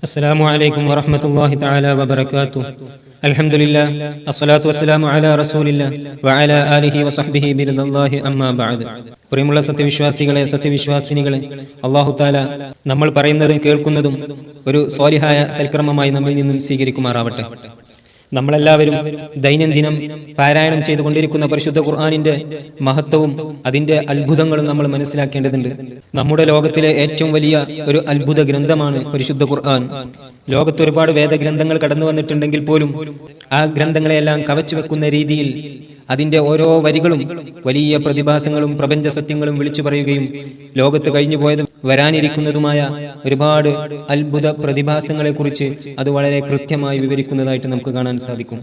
السلام عليكم ورحمة الله تعالى وبركاته الحمد لله الصلاة والسلام على رسول الله وعلى آله وصحبه برضا الله أما بعد പ്രിയമുള്ള സത്യവിശ്വാസികളെ സത്യവിശ്വാസിനികളെ അള്ളാഹു താല നമ്മൾ പറയുന്നതും കേൾക്കുന്നതും ഒരു സ്വാലിഹായ സൽക്രമമായി നമ്മിൽ നിന്നും സ്വീകരിക്കുമാറാവട്ടെ നമ്മളെല്ലാവരും ദൈനംദിനം പാരായണം ചെയ്തുകൊണ്ടിരിക്കുന്ന പരിശുദ്ധ ഖുർആാനിന്റെ മഹത്വവും അതിന്റെ അത്ഭുതങ്ങളും നമ്മൾ മനസ്സിലാക്കേണ്ടതുണ്ട്. നമ്മുടെ ലോകത്തിലെ ഏറ്റവും വലിയ ഒരു അത്ഭുത ഗ്രന്ഥമാണ് പരിശുദ്ധ ഖുർആൻ. ലോകത്ത് ഒരുപാട് വേദഗ്രന്ഥങ്ങൾ കടന്നു വന്നിട്ടുണ്ടെങ്കിൽ പോലും ആ ഗ്രന്ഥങ്ങളെല്ലാം കവച്ചു വെക്കുന്ന രീതിയിൽ അതിന്റെ ഓരോ വരികളും വലിയ പ്രതിഭാസങ്ങളും പ്രപഞ്ച സത്യങ്ങളും വിളിച്ചു പറയുകയും ലോകത്ത് കഴിഞ്ഞു പോയതും വരാനിരിക്കുന്നതുമായ ഒരുപാട് അത്ഭുത പ്രതിഭാസങ്ങളെ കുറിച്ച് അത് വളരെ കൃത്യമായി വിവരിക്കുന്നതായിട്ട് നമുക്ക് കാണാൻ സാധിക്കും.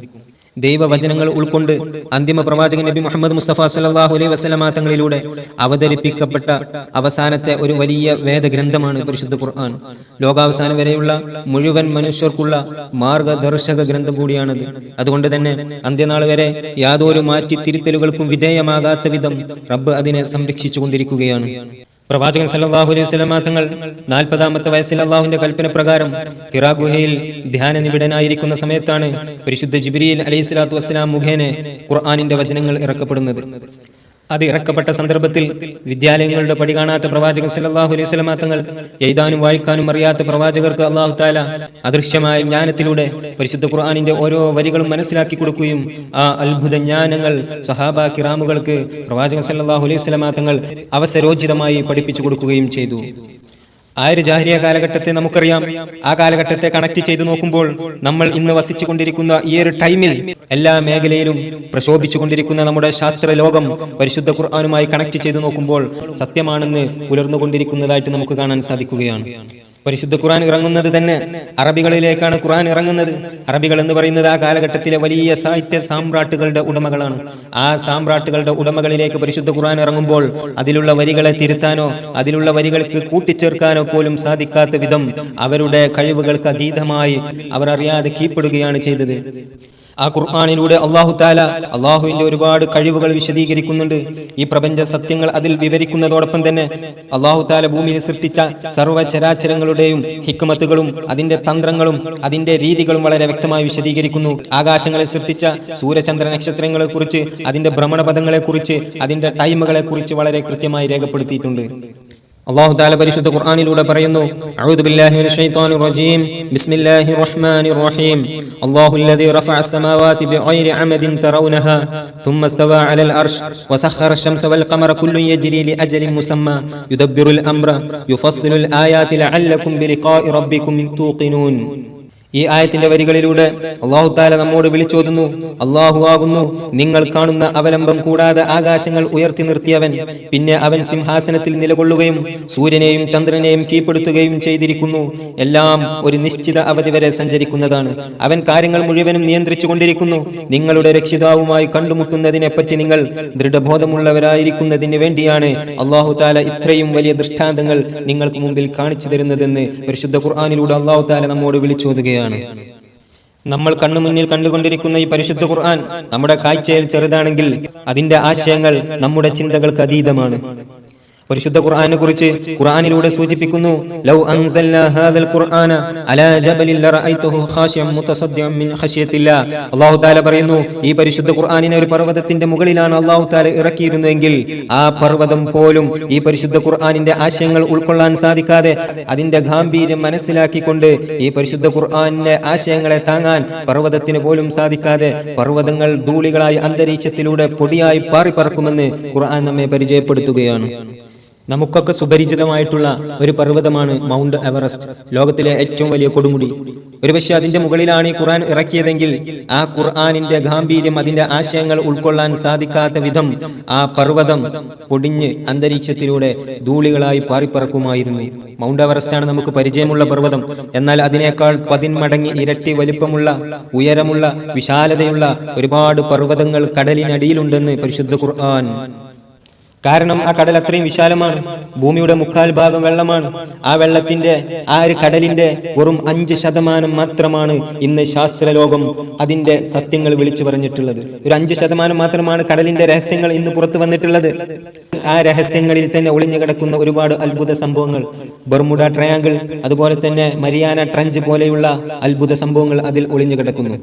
ദൈവവചനങ്ങൾ ഉൾക്കൊണ്ട് അന്തിമ പ്രവാചകൻ നബി മുഹമ്മദ് മുസ്തഫ സല്ലാഹു അലൈഹി വസ്ലമാങ്ങളിലൂടെ അവതരിപ്പിക്കപ്പെട്ട അവസാനത്തെ ഒരു വലിയ വേദഗ്രന്ഥമാണ് പരിശുദ്ധ ഖുർആൻ. ലോകാവസാനം വരെയുള്ള മുഴുവൻ മനുഷ്യർക്കുള്ള മാർഗദർശക ഗ്രന്ഥം കൂടിയാണത്. അതുകൊണ്ട് തന്നെ അന്ത്യനാൾ വരെ യാതൊരു മാറ്റി തിരുത്തലുകൾക്കും വിധേയമാകാത്ത വിധം റബ്ബ് അതിനെ സംരക്ഷിച്ചു കൊണ്ടിരിക്കുകയാണ് പ്രവാചകൻ സല്ലാഹു അലൈഹി വസല്ലമ തങ്ങൾ നാൽപ്പതാമത്തെ വയസ്സിൽ അള്ളാഹുവിന്റെ കൽപ്പന പ്രകാരം ഹിറാ ഗുഹയിൽ ധ്യാന നിബിഡനായിരിക്കുന്ന സമയത്താണ് പരിശുദ്ധ ജിബിരിയിൽ അലൈഹി സ്വലാത്തു വസ്സലാം മുഖേന ഖുർആാനിന്റെ വചനങ്ങൾ ഇറക്കപ്പെടുന്നത്. അത് ഇറക്കപ്പെട്ട സന്ദർഭത്തിൽ വിദ്യാലയങ്ങളുടെ പടി കാണാത്ത പ്രവാചകൻ സല്ലല്ലാഹു അലൈഹി വസല്ലമ തങ്ങൾ എഴുതാനും വായിക്കാനും അറിയാത്ത പ്രവാചകർക്ക് അള്ളാഹു താല അദൃശ്യമായ ജ്ഞാനത്തിലൂടെ പരിശുദ്ധ ഖുർആാനിന്റെ ഓരോ വരികളും മനസ്സിലാക്കി കൊടുക്കുകയും ആ അത്ഭുത ജ്ഞാനങ്ങൾ സഹാബ കിറാമുകൾക്ക് പ്രവാചകൻ സല്ലല്ലാഹു അലൈഹി വസല്ലമ തങ്ങൾ അവസരോചിതമായി പഠിപ്പിച്ചു കൊടുക്കുകയും ചെയ്തു. ആ ഒരു ജാഹിരിയ കാലഘട്ടത്തെ നമുക്കറിയാം. ആ കാലഘട്ടത്തെ കണക്ട് ചെയ്തു നോക്കുമ്പോൾ നമ്മൾ ഇന്ന് വസിച്ചു കൊണ്ടിരിക്കുന്ന ഈ ഒരു ടൈമിൽ എല്ലാ മേഖലയിലും പ്രശോഭിച്ചുകൊണ്ടിരിക്കുന്ന നമ്മുടെ ശാസ്ത്ര ലോകം പരിശുദ്ധ ഖുർആാനുമായി കണക്ട് ചെയ്തു നോക്കുമ്പോൾ സത്യമാണെന്ന് പുലർന്നുകൊണ്ടിരിക്കുന്നതായിട്ട് നമുക്ക് കാണാൻ സാധിക്കുകയാണ്. പരിശുദ്ധ ഖുർആൻ ഇറങ്ങുന്നത് തന്നെ അറബികളിലേക്കാണ് ഖുർആൻ ഇറങ്ങുന്നത്. അറബികൾ എന്ന് പറയുന്നത് ആ കാലഘട്ടത്തിലെ വലിയ സാഹിത്യ സാമ്രാട്ടുകളുടെ ഉടമകളാണ്. ആ സാമ്രാട്ടുകളുടെ ഉടമകളിലേക്ക് പരിശുദ്ധ ഖുർആൻ ഇറങ്ങുമ്പോൾ അതിലുള്ള വരികളെ തിരുത്താനോ അതിലുള്ള വരികൾക്ക് കൂട്ടിച്ചേർക്കാനോ പോലും സാധിക്കാത്ത വിധം അവരുടെ കഴിവുകൾക്ക് അതീതമായി അവർ അറിയാതെ കീഴ്പ്പെടുകയാണ് ചെയ്തത്. ആ ഖുർആാനിലൂടെ അള്ളാഹു താല അള്ളാഹുവിന്റെ ഒരുപാട് കഴിവുകൾ വിശദീകരിക്കുന്നുണ്ട്. ഈ പ്രപഞ്ച സത്യങ്ങൾ അതിൽ വിവരിക്കുന്നതോടൊപ്പം തന്നെ അള്ളാഹു താല ഭൂമിയിൽ സൃഷ്ടിച്ച സർവചരാചരങ്ങളുടെയും ഹിക്മത്തുകളും അതിന്റെ തന്ത്രങ്ങളും അതിന്റെ രീതികളും വളരെ വ്യക്തമായി വിശദീകരിക്കുന്നു. ആകാശങ്ങളെ സൃഷ്ടിച്ച സൂര്യചന്ദ്ര നക്ഷത്രങ്ങളെ കുറിച്ച് അതിന്റെ ഭ്രമണപഥങ്ങളെ കുറിച്ച് അതിന്റെ ടൈമുകളെ കുറിച്ച് വളരെ കൃത്യമായി രേഖപ്പെടുത്തിയിട്ടുണ്ട്. അള്ളാഹു താല പരിശുദ്ധ ഖുർആനിലൂടെ പറയുന്നു അഊദു ബില്ലാഹി മിനശ് ശൈത്വാനിർ റജീം ബിസ്മില്ലാഹിർ റഹ്മാനിർ റഹീം അല്ലാഹു الذي رفع السماوات بغير عمد ترونها ثم استوى على العرش وسخر الشمس والقمر كل يجري لأجل مسمى يدبر الأمر يفصل الآيات لعلكم بلقاء ربكم توقنون ഈ ആയത്തിന്റെ വരികളിലൂടെ അള്ളാഹു താല നമ്മോട് വിളിച്ചോതുന്നു. അള്ളാഹു ആകുന്നു. നിങ്ങൾ കാണുന്ന അവലംബം കൂടാതെ ആകാശങ്ങൾ ഉയർത്തി നിർത്തിയവൻ. പിന്നെ അവൻ സിംഹാസനത്തിൽ നിലകൊള്ളുകയും സൂര്യനെയും ചന്ദ്രനെയും കീഴ്പ്പെടുത്തുകയും ചെയ്തിരിക്കുന്നു. എല്ലാം ഒരു നിശ്ചിത അവധി വരെ സഞ്ചരിക്കുന്നതാണ്. അവൻ കാര്യങ്ങൾ മുഴുവനും നിയന്ത്രിച്ചു കൊണ്ടിരിക്കുന്നു നിങ്ങളുടെ രക്ഷിതാവുമായി കണ്ടുമുട്ടുന്നതിനെ പറ്റി നിങ്ങൾ ദൃഢബോധമുള്ളവരായിരിക്കുന്നതിന് വേണ്ടിയാണ് അള്ളാഹു താല ഇത്രയും വലിയ ദൃഷ്ടാന്തങ്ങൾ നിങ്ങൾക്ക് മുമ്പിൽ കാണിച്ചു തരുന്നതെന്ന് പരിശുദ്ധ ഖുർആാനിലൂടെ അള്ളാഹു താല നമ്മോട് വിളിച്ചോതുകയാണ്. നമ്മൾ കണ്ണുമുന്നിൽ കണ്ടുകൊണ്ടിരിക്കുന്ന ഈ പരിശുദ്ധ ഖുർആൻ നമ്മുടെ കാഴ്ചയിൽ ചെറുതാണെങ്കിൽ അതിന്റെ ആശയങ്ങൾ നമ്മുടെ ചിന്തകൾക്ക് അതീതമാണ്. പരിശുദ്ധ ഖുർആനെ കുറിച്ച് ഖുർആനിലൂടെ സൂചിപ്പിക്കുന്നു ലൗ ഹാദൽ ഖുർആന ഖാശിയൻ മിൻ അല്ലാഹു തആല പറയുന്നു ഈ പരിശുദ്ധ ഖുർആനിനെ ഒരു പർവതത്തിന്റെ മുകളിലാണ് അല്ലാഹു തആല ഇറക്കിയിരുന്നുവെങ്കിൽ ആ പർവതം പോലും ഈ പരിശുദ്ധ ഖുർആനിന്റെ ആശയങ്ങൾ ഉൾക്കൊള്ളാൻ സാധിക്കാതെ അതിന്റെ ഗാംഭീര്യം മനസ്സിലാക്കിക്കൊണ്ട് ഈ പരിശുദ്ധ ഖുർആനിന്റെ ആശയങ്ങളെ താങ്ങാൻ പർവതത്തിന് പോലും സാധിക്കാതെ പർവതങ്ങൾ ധൂളികളായി അന്തരീക്ഷത്തിലൂടെ പൊടിയായി പാറിപ്പറക്കുമെന്ന് ഖുർആൻ നമ്മെ പരിചയപ്പെടുത്തുകയാണ്. നമുക്കൊക്കെ സുപരിചിതമായിട്ടുള്ള ഒരു പർവതമാണ് മൗണ്ട് എവറസ്റ്റ് ലോകത്തിലെ ഏറ്റവും വലിയ കൊടുമുടി. ഒരുപക്ഷെ അതിന്റെ മുകളിലാണ് ഈ ഖുർആൻ ഇറക്കിയതെങ്കിൽ ആ ഖുർആാനിന്റെ ഗാംഭീര്യം അതിന്റെ ആശയങ്ങൾ ഉൾക്കൊള്ളാൻ സാധിക്കാത്ത വിധം ആ പർവതം പൊടിഞ്ഞ് അന്തരീക്ഷത്തിലൂടെ ധൂളികളായി പാറിപ്പറക്കുമായിരുന്നു. മൗണ്ട് എവറസ്റ്റ് ആണ് നമുക്ക് പരിചയമുള്ള പർവതം. എന്നാൽ അതിനേക്കാൾ പതിന്മടങ്ങി ഇരട്ടി വലിപ്പമുള്ള ഉയരമുള്ള വിശാലതയുള്ള ഒരുപാട് പർവതങ്ങൾ കടലിനടിയിലുണ്ടെന്ന് പരിശുദ്ധ ഖുർആൻ കാരണം ആ കടൽ അത്രയും വിശാലമാണ്. ഭൂമിയുടെ മുക്കാൽ ഭാഗം വെള്ളമാണ്. ആ വെള്ളത്തിന്റെ ആ ഒരു കടലിന്റെ വെറും അഞ്ച് ശതമാനം മാത്രമാണ് ഇന്ന് ശാസ്ത്രലോകം അതിന്റെ സത്യങ്ങൾ വിളിച്ചു പറഞ്ഞിട്ടുള്ളത്. ഒരു അഞ്ച് ശതമാനം മാത്രമാണ് കടലിന്റെ രഹസ്യങ്ങൾ ഇന്ന് പുറത്തു വന്നിട്ടുള്ളത്. ആ രഹസ്യങ്ങളിൽ തന്നെ ഒളിഞ്ഞു കിടക്കുന്ന ഒരുപാട് അത്ഭുത സംഭവങ്ങൾ. ബർമുഡ ട്രയാങ്കിൾ അതുപോലെ തന്നെ മരിയാന ട്രഞ്ച് പോലെയുള്ള അത്ഭുത സംഭവങ്ങൾ അതിൽ ഒളിഞ്ഞു കിടക്കുന്നു.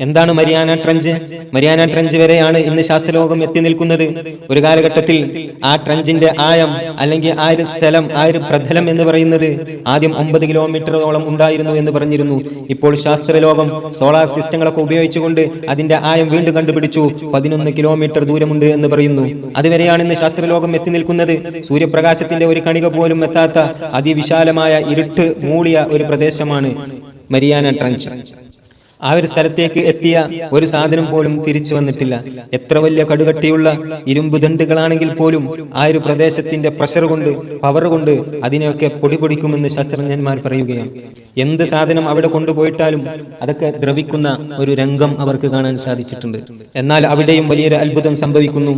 എന്താണ് മരിയാന ട്രഞ്ച്? മരിയാന ട്രഞ്ച് വരെയാണ് ഇന്ന് ശാസ്ത്രലോകം എത്തി നിൽക്കുന്നത്. ഒരു കാലഘട്ടത്തിൽ ആ ട്രഞ്ചിന്റെ ആയം അല്ലെങ്കിൽ ആ ഒരു സ്ഥലം ആ ഒരു പ്രതലം എന്ന് പറയുന്നത് ആദ്യം ഒമ്പത് കിലോമീറ്ററോളം ഉണ്ടായിരുന്നു എന്ന് പറഞ്ഞിരുന്നു. ഇപ്പോൾ ശാസ്ത്രലോകം സോളാർ സിസ്റ്റങ്ങളൊക്കെ ഉപയോഗിച്ചുകൊണ്ട് അതിന്റെ ആയം വീണ്ടും കണ്ടുപിടിച്ചു. പതിനൊന്ന് കിലോമീറ്റർ ദൂരമുണ്ട് എന്ന് പറയുന്നു. അതുവരെയാണ് ഇന്ന് ശാസ്ത്രലോകം എത്തി നിൽക്കുന്നത്. സൂര്യപ്രകാശത്തിന്റെ ഒരു കണിക പോലും എത്താത്ത അതിവിശാലമായ ഇരുട്ട് മൂളിയ ഒരു പ്രദേശമാണ് മരിയാന ട്രഞ്ച്. ആ ഒരു സ്ഥലത്തേക്ക് എത്തിയ ഒരു സാധനം പോലും തിരിച്ചു വന്നിട്ടില്ല. എത്ര വലിയ കടുകട്ടിയുള്ള ഇരുമ്പ് ദണ്ടുകളാണെങ്കിൽ പോലും ആ ഒരു പ്രദേശത്തിന്റെ പ്രഷർ കൊണ്ട് പവർ കൊണ്ട് അതിനെയൊക്കെ പൊടിപൊടിക്കുമെന്ന് ശാസ്ത്രജ്ഞന്മാർ പറയുകയാണ്. എന്ത് സാധനം അവിടെ കൊണ്ടുപോയിട്ടാലും അതൊക്കെ ദ്രവിക്കുന്ന ഒരു രംഗം അവർക്ക് കാണാൻ സാധിച്ചിട്ടുണ്ട്. എന്നാൽ അവിടെയും വലിയൊരു അത്ഭുതം സംഭവിക്കുന്നു.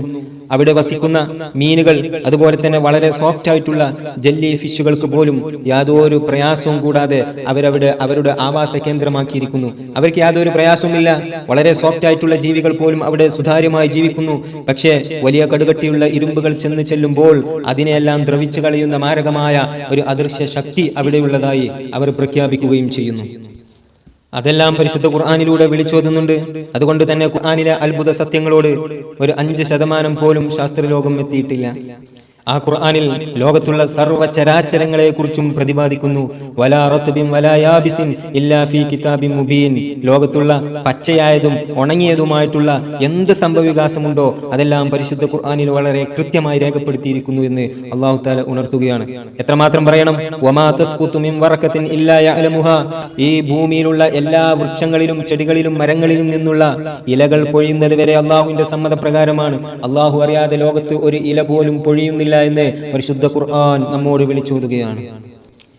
അവിടെ വസിക്കുന്ന മീനുകൾ അതുപോലെ തന്നെ വളരെ സോഫ്റ്റ് ആയിട്ടുള്ള ജെല്ലി ഫിഷുകൾക്ക് പോലും യാതൊരു പ്രയാസവും കൂടാതെ അവരവിടെ അവരുടെ ആവാസ കേന്ദ്രമാക്കിയിരിക്കുന്നു. അവർക്ക് യാതൊരു പ്രയാസവുമില്ല. വളരെ സോഫ്റ്റ് ആയിട്ടുള്ള ജീവികൾ പോലും അവിടെ സുതാര്യമായി ജീവിക്കുന്നു. പക്ഷേ വലിയ കടുകട്ടിയുള്ള ഇരുമ്പുകൾ ചെന്ന് ചെല്ലുമ്പോൾ അതിനെയെല്ലാം ദ്രവിച്ചു കളയുന്ന മാരകമായ ഒരു അദൃശ്യ ശക്തി അവിടെയുള്ളതായി അവർ പ്രഖ്യാപിക്കുകയും ചെയ്യുന്നു. അതെല്ലാം പരിശുദ്ധ ഖുർആാനിലൂടെ വിളിച്ചോതുന്നുണ്ട് അതുകൊണ്ട് തന്നെ ഖുർആാനിലെ അത്ഭുത സത്യങ്ങളോട് ഒരു അഞ്ച് ശതമാനം പോലും ശാസ്ത്രലോകം എത്തിയിട്ടില്ല. ആ ഖുർആാനിൽ ലോകത്തുള്ള സർവ ചരാചരങ്ങളെ കുറിച്ചും പ്രതിപാദിക്കുന്നു ലോകത്തുള്ള പച്ചയായതും ഉണങ്ങിയതുമായിട്ടുള്ള എന്ത് സംഭവവികാസമുണ്ടോ അതെല്ലാം പരിശുദ്ധ ഖുർആാനിൽ വളരെ കൃത്യമായി രേഖപ്പെടുത്തിയിരിക്കുന്നു എന്ന് അള്ളാഹു താല ഉണർത്തുകയാണ്. എത്രമാത്രം പറയണം? ഈ ഭൂമിയിലുള്ള എല്ലാ വൃക്ഷങ്ങളിലും ചെടികളിലും മരങ്ങളിലും നിന്നുള്ള ഇലകൾ പൊഴിയുന്നത് വരെ അള്ളാഹുവിന്റെ സമ്മതപ്രകാരമാണ്. അള്ളാഹു അറിയാതെ ലോകത്ത് ഒരു ഇല പോലും പൊഴിയുന്നില്ല എന്ന് പരിശുദ്ധ ഖുർആൻ നമ്മോട് വിളിച്ചോതുകയാണ്.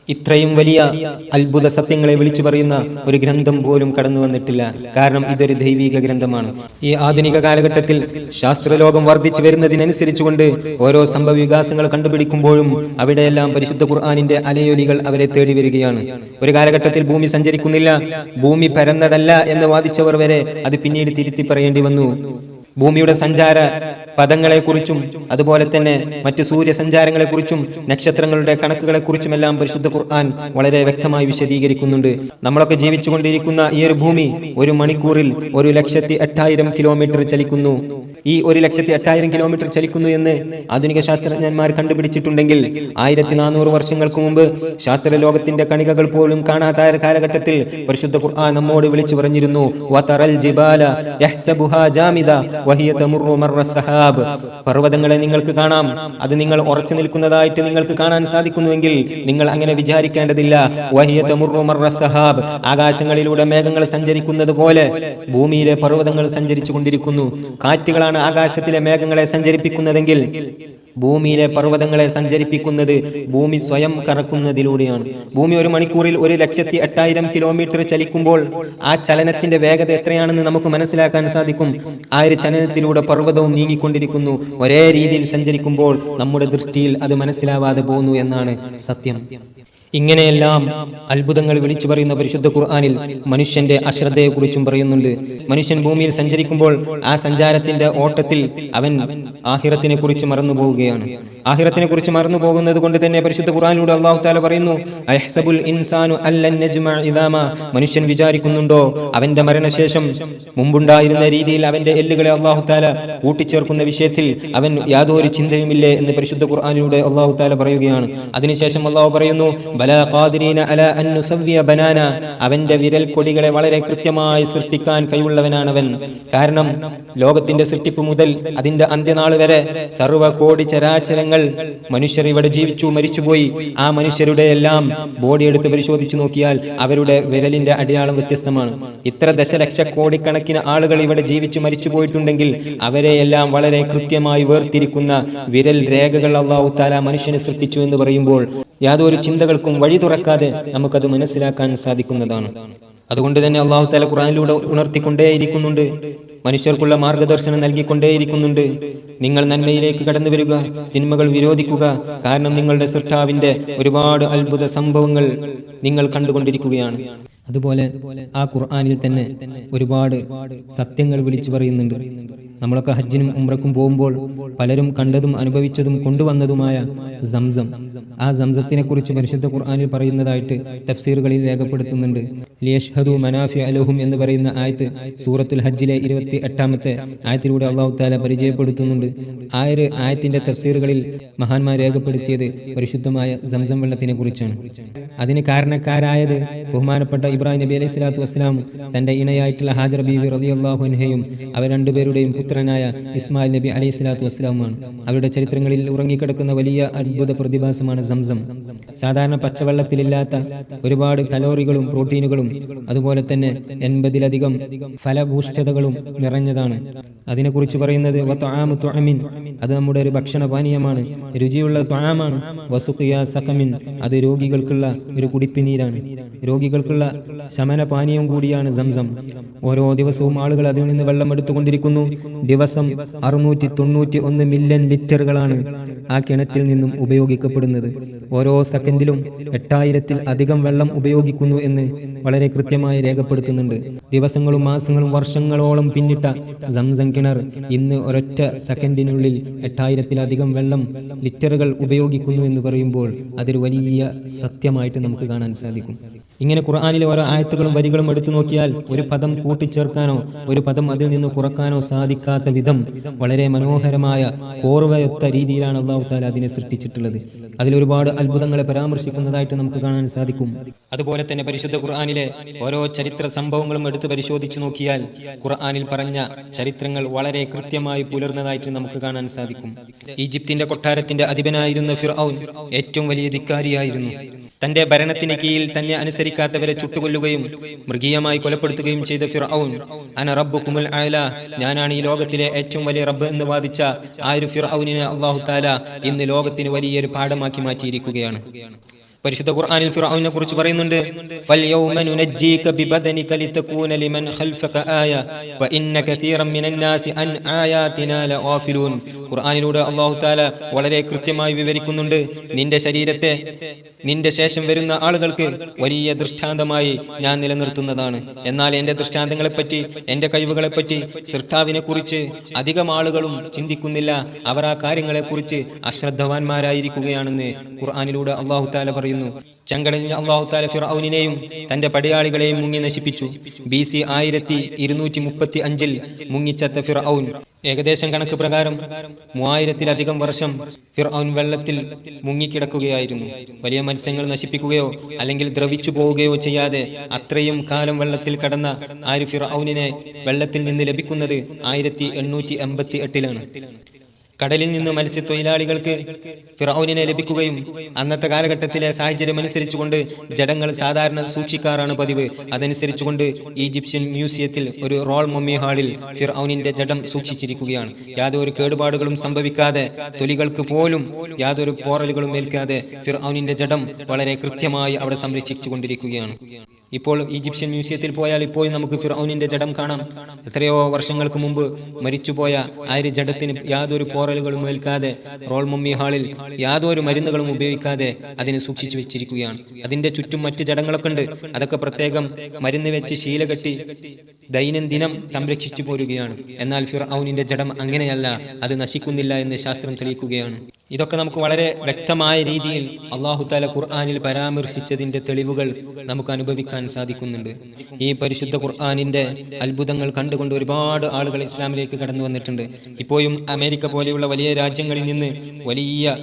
ഇത്രയും വലിയ അത്ഭുത സത്യങ്ങളെ വിളിച്ചു പറയുന്ന ഒരു ഗ്രന്ഥം പോലും കടന്നു വന്നിട്ടില്ല. കാരണം ഇതൊരു ദൈവിക ഗ്രന്ഥമാണ്. ഈ ആധുനിക കാലഘട്ടത്തിൽ ശാസ്ത്രലോകം വർദ്ധിച്ചു വരുന്നതിനനുസരിച്ചുകൊണ്ട് ഓരോ സംഭവ വികാസങ്ങൾ കണ്ടുപിടിക്കുമ്പോഴും അവിടെയെല്ലാം പരിശുദ്ധ ഖുർആാനിന്റെ അലയൊലികൾ അവരെ തേടി വരികയാണ്. ഒരു കാലഘട്ടത്തിൽ ഭൂമി സഞ്ചരിക്കുന്നില്ല ഭൂമി പരന്നതല്ല എന്ന് വാദിച്ചവർ വരെ അത് പിന്നീട് തിരുത്തി പറയേണ്ടി വന്നു. ഭൂമിയുടെ സഞ്ചാര പദങ്ങളെക്കുറിച്ചും അതുപോലെ തന്നെ മറ്റു സൂര്യസഞ്ചാരങ്ങളെക്കുറിച്ചും നക്ഷത്രങ്ങളുടെ കണക്കുകളെക്കുറിച്ചും എല്ലാം പരിശുദ്ധ ഖുർആൻ വളരെ വ്യക്തമായി വിശദീകരിക്കുന്നുണ്ട്. നമ്മളൊക്കെ ജീവിച്ചുകൊണ്ടിരിക്കുന്ന ഈ ഒരു ഭൂമി ഒരു മണിക്കൂറിൽ ഒരു ലക്ഷത്തി എട്ടായിരം കിലോമീറ്റർ ചലിക്കുന്നു. ഈ ഒരു ലക്ഷത്തി എട്ടായിരം കിലോമീറ്റർ ചലിക്കുന്നു എന്ന് ആധുനിക ശാസ്ത്രജ്ഞന്മാർ കണ്ടുപിടിച്ചിട്ടുണ്ടെങ്കിൽ ആയിരത്തി നാനൂറ് വർഷങ്ങൾക്ക് മുമ്പ് ശാസ്ത്ര ലോകത്തിന്റെ കണികകൾ പോലും കാണാത്ത കാലഘട്ടത്തിൽ പരിശുദ്ധ ഖുർആൻ നമ്മോട് വിളിച്ചു പറഞ്ഞിരുന്നു പർവതങ്ങളെ നിങ്ങൾക്ക് കാണാം അത് നിങ്ങൾ ഉറച്ചു നിൽക്കുന്നതായിട്ട് നിങ്ങൾക്ക് കാണാൻ സാധിക്കുന്നുവെങ്കിൽ നിങ്ങൾ അങ്ങനെ വിചാരിക്കേണ്ടതില്ല സഹാബ്. ആകാശങ്ങളിലൂടെ മേഘങ്ങൾ സഞ്ചരിക്കുന്നത് പോലെ ഭൂമിയിലെ പർവതങ്ങൾ സഞ്ചരിച്ചു കൊണ്ടിരിക്കുന്നു കാറ്റുകളാണ് ആകാശത്തിലെ മേഘങ്ങളെ സഞ്ചരിപ്പിക്കുന്നതെങ്കിൽ ഭൂമിയിലെ പർവതങ്ങളെ സഞ്ചരിപ്പിക്കുന്നത് ഭൂമി സ്വയം കറക്കുന്നതിലൂടെയാണ്. ഭൂമി ഒരു മണിക്കൂറിൽ ഒരു ലക്ഷത്തി എട്ടായിരം കിലോമീറ്റർ ചലിക്കുമ്പോൾ ആ ചലനത്തിന്റെ വേഗത എത്രയാണെന്ന് നമുക്ക് മനസ്സിലാക്കാൻ സാധിക്കും. ആ ഒരു ചലനത്തിലൂടെ പർവതവും നീങ്ങിക്കൊണ്ടിരിക്കുന്നു. ഒരേ രീതിയിൽ സഞ്ചരിക്കുമ്പോൾ നമ്മുടെ ദൃഷ്ടിയിൽ അത് മനസ്സിലാവാതെ പോകുന്നു എന്നാണ് സത്യം. ഇങ്ങനെയെല്ലാം അത്ഭുതങ്ങൾ വിളിച്ചു പറയുന്ന പരിശുദ്ധ ഖുർആാനിൽ മനുഷ്യന്റെ അശ്രദ്ധയെക്കുറിച്ചും പറയുന്നുണ്ട്. മനുഷ്യൻ ഭൂമിയിൽ സഞ്ചരിക്കുമ്പോൾ ആ സഞ്ചാരത്തിന്റെ ഓട്ടത്തിൽ അവൻ ആഹിറത്തിനെ കുറിച്ച് മറന്നു പോവുകയാണ് ആഹിറത്തിനെ കുറിച്ച് മറന്നു പോകുന്നത് കൊണ്ട് തന്നെ പരിശുദ്ധ ഖുർആാനിലൂടെ അള്ളാഹു താല പറയുന്നു ഇൻസാനു മനുഷ്യൻ വിചാരിക്കുന്നുണ്ടോ അവന്റെ മരണശേഷം മുമ്പുണ്ടായിരുന്ന രീതിയിൽ അവന്റെ എല്ലുകളെ അള്ളാഹു താല കൂട്ടിച്ചേർക്കുന്ന വിഷയത്തിൽ അവൻ യാതൊരു ചിന്തയുമില്ലേ എന്ന് പരിശുദ്ധ ഖുർആാനിലൂടെ അള്ളാഹു താല പറയുകയാണ്. അതിനുശേഷം അള്ളാഹു പറയുന്നു അലാ ബനാന. അവന്റെ വിരൽ കൊടികളെ വളരെ കൃത്യമായി സൃഷ്ടിക്കാൻ കഴിവുള്ളവനാണവൻ. കാരണം ലോകത്തിന്റെ സൃഷ്ടിപ്പ് മുതൽ അതിന്റെ അന്ത്യനാൾ വരെ സർവ കോടി ചരാചരങ്ങൾ മനുഷ്യർ ഇവിടെ ജീവിച്ചു മരിച്ചുപോയി ആ മനുഷ്യരുടെ എല്ലാം ബോഡി എടുത്ത് പരിശോധിച്ചു നോക്കിയാൽ അവരുടെ വിരലിന്റെ അടയാളം വ്യത്യസ്തമാണ്. ഇത്ര ദശലക്ഷ കോടിക്കണക്കിന് ആളുകൾ ഇവിടെ ജീവിച്ചു മരിച്ചു പോയിട്ടുണ്ടെങ്കിൽ അവരെയെല്ലാം വളരെ കൃത്യമായി വേർതിരിക്കുന്ന വിരൽ രേഖകൾ അള്ളാഹു താല മനുഷ്യനെ സൃഷ്ടിച്ചു എന്ന് പറയുമ്പോൾ യാതൊരു ചിന്തകൾക്കും വഴി തുറക്കാതെ നമുക്കത് മനസ്സിലാക്കാൻ സാധിക്കുന്നതാണ്. അതുകൊണ്ട് തന്നെ അള്ളാഹു താല ഖുറാനിലൂടെ ഉണർത്തിക്കൊണ്ടേയിരിക്കുന്നുണ്ട്. മനുഷ്യർക്കുള്ള മാർഗദർശനം നൽകിക്കൊണ്ടേയിരിക്കുന്നുണ്ട്. നിങ്ങൾ നന്മയിലേക്ക് കടന്നു വരിക തിന്മകൾ വിരോധിക്കുക. കാരണം നിങ്ങളുടെ സൃഷ്ടാവിന്റെ ഒരുപാട് അത്ഭുത സംഭവങ്ങൾ നിങ്ങൾ കണ്ടുകൊണ്ടിരിക്കുകയാണ്. അതുപോലെ ആ ഖുർആാനിൽ തന്നെ ഒരുപാട് സത്യങ്ങൾ വിളിച്ചു പറയുന്നുണ്ട്. നമ്മളൊക്കെ ഹജ്ജിനും ഉംറക്കും പോകുമ്പോൾ പലരും കണ്ടതും അനുഭവിച്ചതും കൊണ്ടുവന്നതുമായ സംസം. ആ സംസത്തിനെ കുറിച്ച് പരിശുദ്ധ ഖുർആാനിൽ പറയുന്നതായിട്ട് തഫ്സീറുകളിൽ രേഖപ്പെടുത്തുന്നുണ്ട്. ലിയഷ്ഹദു മനാഫി അലഹും എന്ന് പറയുന്ന ആയത്ത് സൂറത്തുൽ ഹജ്ജിലെ ഇരുപത്തി എട്ടാമത്തെ ആയത്തിലൂടെ അള്ളാഹു താല പരിചയപ്പെടുത്തുന്നുണ്ട്. ആ ഒരു ആയത്തിന്റെ തഫ്സീറുകളിൽ മഹാന്മാർ രേഖപ്പെടുത്തിയത് പരിശുദ്ധമായ സംസം വെള്ളത്തിനെ കുറിച്ചാണ് അതിന് കാരണക്കാരായത് ബഹുമാനപ്പെട്ട ഇബ്രാഹിം നബി അലൈഹി സ്വലാത്തു വസ്സലാം തന്റെ ഇണയായിട്ടുള്ള ഹാജർ ബീബി റബി അൻഹയും അവർ രണ്ടുപേരുടെയും പുത്രനായ ഇസ്മായിൽ നബി അലൈഹി സ്വലാത്തു വസ്സലാമുമാണ്. അവരുടെ ചരിത്രങ്ങളിൽ ഉറങ്ങിക്കിടക്കുന്ന വലിയ അത്ഭുത പ്രതിഭാസമാണ് സംസം. സാധാരണ പച്ചവെള്ളത്തിലില്ലാത്ത ഒരുപാട് കലോറികളും പ്രോട്ടീനുകളും അതുപോലെ തന്നെ എൺപതിലധികം ഫലഭൂഷ്ഠതകളും നിറഞ്ഞതാണ്. അതിനെക്കുറിച്ച് പറയുന്നത് അത് നമ്മുടെ ഒരു ഭക്ഷണ പാനീയമാണ് രുചിയുള്ള ത്വാമാണ്. വസുഖിയ സഖമിൻ. അത് രോഗികൾക്കുള്ള ഒരു കുടിപ്പിനീരാണ്. രോഗികൾക്കുള്ള ശമന പാനീയം കൂടിയാണ് സംസം. ഓരോ ദിവസവും ആളുകൾ അതിൽ നിന്ന് വെള്ളം എടുത്തുകൊണ്ടിരിക്കുന്നു. ദിവസം അറുന്നൂറ്റി തൊണ്ണൂറ്റി ഒന്ന് മില്യൺ ലിറ്ററുകളാണ് ആ കിണറ്റിൽ നിന്നും ഉപയോഗിക്കപ്പെടുന്നത്. ഓരോ സെക്കൻഡിലും എട്ടായിരത്തിൽ അധികം വെള്ളം ഉപയോഗിക്കുന്നു എന്ന് വളരെ കൃത്യമായി രേഖപ്പെടുത്തുന്നുണ്ട്. ദിവസങ്ങളും മാസങ്ങളും വർഷങ്ങളോളം പിന്നിട്ട സംസം കിണർ ഇന്ന് ഒരൊറ്റ സെക്കൻഡിനുള്ളിൽ എട്ടായിരത്തിലധികം വെള്ളം ലിറ്ററുകൾ ഉപയോഗിക്കുന്നു എന്ന് പറയുമ്പോൾ അതൊരു വലിയ സത്യമായിട്ട് നമുക്ക് കാണാൻ സാധിക്കും. ഇങ്ങനെ ഖുർആാനിലെ ഓരോ ആയത്തുകളും വരികളും എടുത്തു നോക്കിയാൽ ഒരു പദം കൂട്ടിച്ചേർക്കാനോ ഒരു പദം അതിൽ നിന്ന് കുറക്കാനോ സാധിക്കാത്ത വിധം വളരെ മനോഹരമായ കോർവയൊത്ത രീതിയിലാണ് അള്ളാഹു താല അതിനെ സൃഷ്ടിച്ചിട്ടുള്ളത്. അതിലൊരുപാട് അത്ഭുതങ്ങളെ പരാമർശിക്കുന്നതായിട്ട് നമുക്ക് കാണാൻ സാധിക്കും. അതുപോലെ തന്നെ പരിശുദ്ധ ഖുർആാനിലെ ഓരോ ചരിത്ര സംഭവങ്ങളും എടുത്ത് പരിശോധിച്ചു നോക്കിയാൽ ഖുർആാനിൽ പറഞ്ഞ ചരിത്രങ്ങൾ വളരെ കൃത്യമായി പുലർന്നതായിട്ട് നമുക്ക് കാണാൻ സാധിക്കും. ഈജിപ്തിന്റെ കൊട്ടാരത്തിന്റെ അധിപനായിരുന്ന ഫിർഔൻ ഏറ്റവും വലിയ ധിക്കാരിയായിരുന്നു. തന്റെ ഭരണത്തിന് കീഴിൽ തന്നെ അനുസരിക്കാത്തവരെ ചുട്ടുകൊല്ലുകയും മൃഗീയമായി കൊലപ്പെടുത്തുകയും ചെയ്ത ഫിർഔൻ അന റബ്ബു കുമുൽ അയല ഞാനാണ് ഈ ലോകത്തിലെ ഏറ്റവും വലിയ റബ്ബ് എന്ന് വാദിച്ച ആ ഒരു ഫിർഔനിനെ അള്ളാഹു താല ഇന്ന് ലോകത്തിന് വലിയൊരു പാഠമാക്കി മാറ്റിയിരിക്കുകയാണ്. പരിശുദ്ധ ഖുർആനിൽ ഫിറഔനെ കുറിച്ച് പറയുന്നുണ്ട് ഫൽയൗമ നുനജ്ജീക ബിബദനിക ലിതകൂന ലിമൻ ഖൽഫക ആയ വ ഇന്ന കതീറൻ മിനൻ നാസി അൻ ആയാതിനാ ലഗാഫിലൂൻ. ഖുർആനിലൂടെ അല്ലാഹു തആല വളരെ കൃത്യമായി വിവരിക്കുന്നുണ്ട് നിന്റെ ശരീരത്തെ നിന്റെ ശേഷം വരുന്ന ആളുകൾക്ക് വലിയ ദൃഷ്ടാന്തമായി ഞാൻ നിലനിർത്തുന്നതാണ്. എന്നാൽ എന്റെ ദൃഷ്ടാന്തങ്ങളെപ്പറ്റി എന്റെ കഴിവുകളെപ്പറ്റി സൃഷ്ടാവിനെ കുറിച്ച് അധികം ആളുകളും ചിന്തിക്കുന്നില്ല. അവർ ആ കാര്യങ്ങളെക്കുറിച്ച് അശ്രദ്ധവാന്മാരായിരിക്കുകയാണെന്ന് ഖുർആനിലൂടെ അള്ളാഹു താല പറയുന്നു. ചങ്കടഞ്ഞ അള്ളാഹു താല ഫിറൌനിനെയും തന്റെ പടയാളികളെയും മുങ്ങി നശിപ്പിച്ചു. ബി സി ആയിരത്തി ഇരുന്നൂറ്റി മുപ്പത്തി അഞ്ചിൽ മുങ്ങിച്ചത്ത ഫിറൌൻ. ഏകദേശം കണക്ക് പ്രകാരം മൂവായിരത്തിലധികം വർഷം ഫിർഔൻ വെള്ളത്തിൽ മുങ്ങിക്കിടക്കുകയായിരുന്നു. വലിയ മത്സ്യങ്ങൾ നശിപ്പിക്കുകയോ അല്ലെങ്കിൽ ദ്രവിച്ചു പോവുകയോ ചെയ്യാതെ അത്രയും കാലം വെള്ളത്തിൽ കടന്ന ആര് ഫിർ ഫിർഔനിനെ വെള്ളത്തിൽ നിന്ന് ലഭിക്കുന്നത് ആയിരത്തി എണ്ണൂറ്റി എൺപത്തി എട്ടിലാണ് കടലിൽ നിന്ന് മത്സ്യത്തൊഴിലാളികൾക്ക് ഫിറൌനിനെ ലഭിക്കുകയും അന്നത്തെ കാലഘട്ടത്തിലെ സാഹചര്യം അനുസരിച്ചുകൊണ്ട് ജഡങ്ങൾ സാധാരണ സൂക്ഷിക്കാറാണ് പതിവ്. അതനുസരിച്ചുകൊണ്ട് ഈജിപ്ഷ്യൻ മ്യൂസിയത്തിൽ ഒരു റോൾ മമ്മി ഹാളിൽ ഫിറൌനിന്റെ ജഡം സൂക്ഷിച്ചിരിക്കുകയാണ്. യാതൊരു കേടുപാടുകളും സംഭവിക്കാതെ തൊലികൾക്ക് പോലും യാതൊരു പോറലുകളും ഏൽക്കാതെ ഫിറൌനിന്റെ ജഡം വളരെ കൃത്യമായി അവിടെ സംരക്ഷിച്ചു കൊണ്ടിരിക്കുകയാണ് ഇപ്പോൾ ഈജിപ്ഷ്യൻ മ്യൂസിയത്തിൽ പോയാൽ ഇപ്പോഴും നമുക്ക് ഫിറൌനിന്റെ ജഡം കാണാം. എത്രയോ വർഷങ്ങൾക്ക് മുമ്പ് മരിച്ചുപോയ ആ ഒരു ജഡത്തിന് യാതൊരു പോറലുകളും ഏൽക്കാതെ റോൾ മമ്മി ഹാളിൽ യാതൊരു മരുന്നുകളും ഉപയോഗിക്കാതെ അതിനെ സൂക്ഷിച്ചു വെച്ചിരിക്കുകയാണ്. അതിന്റെ ചുറ്റും മറ്റ് ജഡങ്ങളൊക്കെ ഉണ്ട്. അതൊക്കെ പ്രത്യേകം മരുന്ന് വെച്ച് ശീല കെട്ടി ദൈനംദിനം സംരക്ഷിച്ചു പോരുകയാണ്. എന്നാൽ ഫിറൌനിന്റെ ജഡം അങ്ങനെയല്ല അത് നശിക്കുന്നില്ല എന്ന് ശാസ്ത്രം തെളിയിക്കുകയാണ്. ഇതൊക്കെ നമുക്ക് വളരെ വ്യക്തമായ രീതിയിൽ അള്ളാഹു താല ഖുർആാനിൽ പരാമർശിച്ചതിന്റെ തെളിവുകൾ നമുക്ക് അനുഭവിക്കാൻ സാധിക്കുന്നുണ്ട്. ഈ പരിശുദ്ധ ഖുർആാനിന്റെ അത്ഭുതങ്ങൾ കണ്ടുകൊണ്ട് ഒരുപാട് ആളുകൾ ഇസ്ലാമിലേക്ക് കടന്നു വന്നിട്ടുണ്ട്. ഇപ്പോഴും അമേരിക്ക പോലെയുള്ള വലിയ രാജ്യങ്ങളിൽ നിന്ന് വലിയ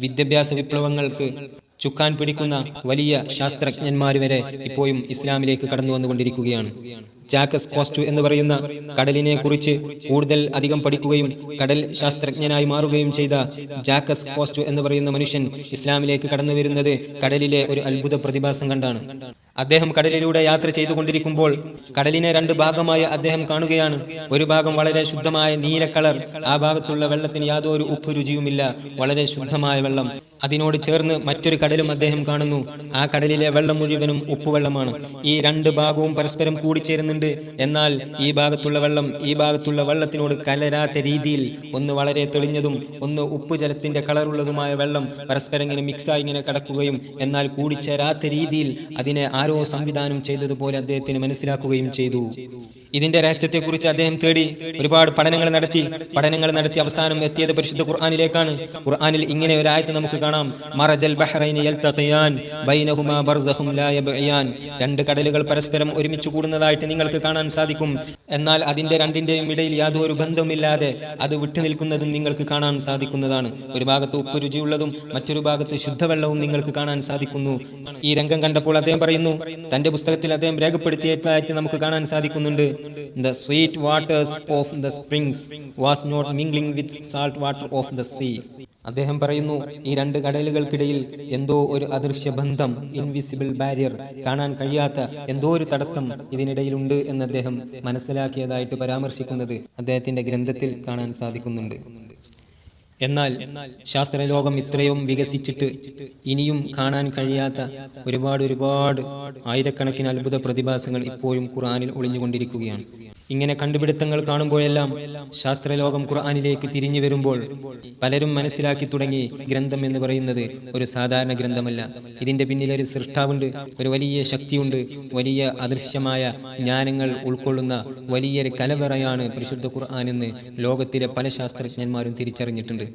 വിദ്യാഭ്യാസ വിപ്ലവങ്ങൾക്ക് ചുക്കാൻ പിടിക്കുന്ന വലിയ ശാസ്ത്രജ്ഞന്മാർ വരെ ഇപ്പോഴും ഇസ്ലാമിലേക്ക് കടന്നു വന്നുകൊണ്ടിരിക്കുകയാണ്. ജാക്കസ് കോസ്റ്റു എന്ന് പറയുന്ന കടലിനെ കുറിച്ച് കൂടുതൽ അധികം പഠിക്കുകയും കടൽ ശാസ്ത്രജ്ഞനായി മാറുകയും ചെയ്ത ജാക്കസ് കോസ്റ്റു എന്ന് പറയുന്ന മനുഷ്യൻ ഇസ്ലാമിലേക്ക് കടന്നു വരുന്നത് കടലിലെ ഒരു അത്ഭുത പ്രതിഭാസം കണ്ടാണ്. അദ്ദേഹം കടലിലൂടെ യാത്ര ചെയ്തുകൊണ്ടിരിക്കുമ്പോൾ കടലിനെ രണ്ട് ഭാഗമായി അദ്ദേഹം കാണുകയാണ്. ഒരു ഭാഗം വളരെ ശുദ്ധമായ നീല കളർ ആ ഭാഗത്തുള്ള വെള്ളത്തിന് യാതൊരു ഉപ്പ് രുചിയുമില്ല വളരെ ശുദ്ധമായ വെള്ളം. അതിനോട് ചേർന്ന് മറ്റൊരു കടലും അദ്ദേഹം കാണുന്നു. ആ കടലിലെ വെള്ളം മുഴുവനും ഉപ്പുവെള്ളമാണ്. ഈ രണ്ട് ഭാഗവും പരസ്പരം കൂടിച്ചേരുന്നുണ്ട്. എന്നാൽ ഈ ഭാഗത്തുള്ള വെള്ളം ഈ ഭാഗത്തുള്ള വെള്ളത്തിനോട് കലരാത്ത രീതിയിൽ ഒന്ന് വളരെ തെളിഞ്ഞതും ഒന്ന് ഉപ്പ് ജലത്തിന്റെ കളറുള്ളതുമായ വെള്ളം പരസ്പരം ഇങ്ങനെ മിക്സായി ഇങ്ങനെ കടക്കുകയും എന്നാൽ കൂടിച്ചേരാത്ത രീതിയിൽ അതിനെ ആരോ സംവിധാനം ചെയ്തതുപോലെ അദ്ദേഹത്തിന് മനസ്സിലാക്കുകയും ചെയ്തു. ഇതിന്റെ രഹസ്യത്തെക്കുറിച്ച് അദ്ദേഹം തേടി ഒരുപാട് പഠനങ്ങൾ നടത്തി. പഠനങ്ങൾ നടത്തി അവസാനം എത്തിയത് പരിശുദ്ധ ഖുർആാനിലേക്കാണ്. ഖുർആാനിൽ ഇങ്ങനെ ഒരു ആയത്ത് നമുക്ക് കാണാം. മറജൽ ബഹ്റൈനി യൽതഖിയാൻ ബൈനഹുമാ ബർസഖും ലാ യബ്ഇയാൻ രണ്ട് കടലുകൾ പരസ്പരം ഒരുമിച്ച് കൂടുന്നതായിട്ട് നിങ്ങൾക്ക് കാണാൻ സാധിക്കും. എന്നാൽ അതിന്റെ രണ്ടിന്റെയും ഇടയിൽ യാതൊരു ബന്ധവുമില്ലാതെ അത് വിട്ടുനിൽക്കുന്നതും നിങ്ങൾക്ക് കാണാൻ സാധിക്കുന്നതാണ്. ഒരു ഭാഗത്ത് ഉപ്പ് രുചിയുള്ളതും മറ്റൊരു ഭാഗത്ത് ശുദ്ധവെള്ളവും നിങ്ങൾക്ക് കാണാൻ സാധിക്കുന്നു. ഈ രംഗം കണ്ടപ്പോൾ അദ്ദേഹം പറയുന്നു തന്റെ പുസ്തകത്തിൽ അദ്ദേഹം രേഖപ്പെടുത്തിയതായിട്ട് നമുക്ക് കാണാൻ സാധിക്കുന്നുണ്ട്. The sweet waters of the springs was not mingling with salt water of the sea അദ്ദേഹം പറയുന്നു ഈ രണ്ട് കടലുകൾക്കിടയിൽ എന്തോ ഒരു അദൃശ്യ ബന്ധം ഇൻവിസിബിൾ ബാരിയർ കാണാൻ കഴിയാത്ത എന്തോ ഒരു തടസ്സം ഇതിനിടയിലുണ്ട് എന്ന് അദ്ദേഹം മനസ്സിലാക്കിയതായിട്ട് പരാമർശിക്കുന്നത് അദ്ദേഹത്തിന്റെ ഗ്രന്ഥത്തിൽ കാണാൻ സാധിക്കുന്നുണ്ട്. എന്നാൽ ശാസ്ത്രലോകം ഇത്രയും വികസിച്ചിട്ട് ഇനിയും കാണാൻ കഴിയാത്ത ഒരുപാട് ഒരുപാട് ആയിരക്കണക്കിന് അത്ഭുത പ്രതിഭാസങ്ങൾ ഇപ്പോഴും ഖുറാനിൽ ഒളിഞ്ഞുകൊണ്ടിരിക്കുകയാണ്. ഇങ്ങനെ കണ്ടുപിടുത്തങ്ങൾ കാണുമ്പോഴെല്ലാം ശാസ്ത്രലോകം ഖുർആാനിലേക്ക് തിരിഞ്ഞു വരുമ്പോൾ പലരും മനസ്സിലാക്കി തുടങ്ങി ഗ്രന്ഥം എന്ന് പറയുന്നത് ഒരു സാധാരണ ഗ്രന്ഥമല്ല. ഇതിന്റെ പിന്നിൽ ഒരു സൃഷ്ടാവുണ്ട് ഒരു വലിയ ശക്തിയുണ്ട് വലിയ അദൃശ്യമായ ജ്ഞാനങ്ങൾ ഉൾക്കൊള്ളുന്ന വലിയൊരു കലവറയാണ് പരിശുദ്ധ ഖുർആൻ എന്ന് ലോകത്തിലെ പല ശാസ്ത്രജ്ഞന്മാരും തിരിച്ചറിഞ്ഞിട്ടുണ്ട്.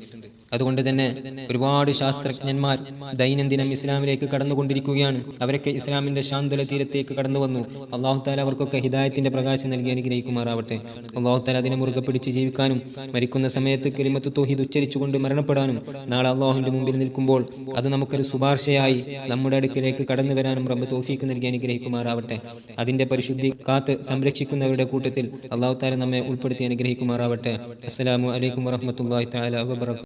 അതുകൊണ്ട് തന്നെ ഒരുപാട് ശാസ്ത്രജ്ഞന്മാർ ദൈനംദിനം ഇസ്ലാമിലേക്ക് കടന്നുകൊണ്ടിരിക്കുകയാണ്. അവരൊക്കെ ഇസ്ലാമിന്റെ ശാന്തല തീരത്തേക്ക് കടന്നു വന്നു അള്ളാഹു താല അവർക്കൊക്കെ ഹിദായത്തിന്റെ പ്രകാശം നൽകി അനുഗ്രഹിക്കുമാറാവട്ടെ. അള്ളാഹു താല അതിനെ മുറുകെ പിടിച്ച് ജീവിക്കാനും മരിക്കുന്ന സമയത്ത് കെളിമത്ത് തോഹിദ് ഉച്ചരിച്ചുകൊണ്ട് മരണപ്പെടാനും നാളെ അള്ളാഹുവിന്റെ മുമ്പിൽ നിൽക്കുമ്പോൾ അത് നമുക്കൊരു ശുപാർശയായി നമ്മുടെ അടുക്കിലേക്ക് കടന്നു വരാനും റബ്ബ് തോഫീക്ക് നൽകി അനുഗ്രഹിക്കുമാറാവട്ടെ. അതിന്റെ പരിശുദ്ധി കാത്ത് സംരക്ഷിക്കുന്നവരുടെ കൂട്ടത്തിൽ അള്ളാഹു താല നമ്മെ ഉൾപ്പെടുത്തി അനുഗ്രഹിക്കുമാറാവട്ടെ. അസ്സലാമു അലൈക്കും വറഹമത്തല്ലാഹി തആല വബറകാതുഹു